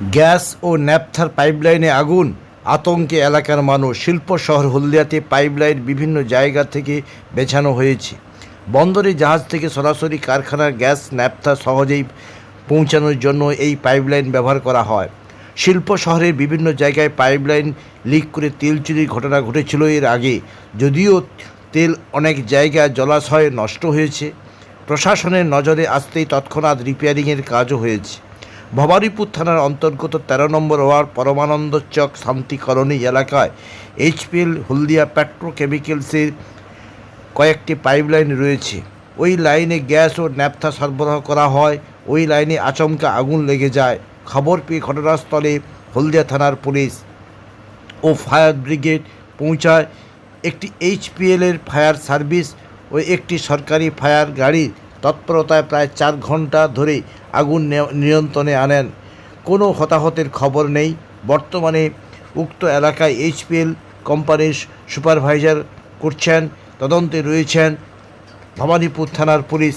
Gas ও ন্যাপথার পাইপলাইনে আগুন। আতঙ্কে এলাকার মানুষ শিল্প শহর হলদিয়াতে পাইপলাইন বিভিন্ন জায়গা থেকে বেছানো হয়েছে। বন্দরে জাহাজ থেকে সরাসরি কারখানার গ্যাস, ন্যাপথা সহজেই পৌঁছানোর জন্য এই পাইপলাইন ব্যবহার করা হয়। শিল্প শহরের বিভিন্ন জায়গায় পাইপলাইন লিক করে তেল চুরির ঘটনা ঘটেছিল এর আগে। যদিও তেল অনেক জায়গায় জলাশয়ে নষ্ট হয়েছে। প্রশাসনের নজরে আসতেই তৎক্ষণাৎ রিপেয়ারিংয়ের কাজও হয়েছে। ভবানীপুর থানার অন্তর্গত তেরো নম্বর ওয়ার্ড পরমানন্দ চক শান্তি কলোনি এলাকায় এইচপিএল হলদিয়া পেট্রোকেমিক্যালসের কয়েকটি পাইপলাইন রয়েছে। ওই লাইনে গ্যাস ও ন্যাপথা সরবরাহ করা হয়। ওই লাইনে আচমকা আগুন লেগে যায়। খবর পেয়ে ঘটনাস্থলে হলদিয়া থানার পুলিশ ও ফায়ার ব্রিগেড পৌঁছায়। একটি এইচপিএলের ফায়ার সার্ভিস ও একটি সরকারি ফায়ার গাড়ি তৎপরতায় প্রায় চার ঘণ্টা ধরে আগুন নিয়ন্ত্রণে আনেন। কোনো হতাহতের খবর নেই। বর্তমানে উক্ত এলাকায় এইচপিএল কোম্পানির সুপারভাইজার করছেন, তদন্তে রয়েছেন ভবানীপুর থানার পুলিশ।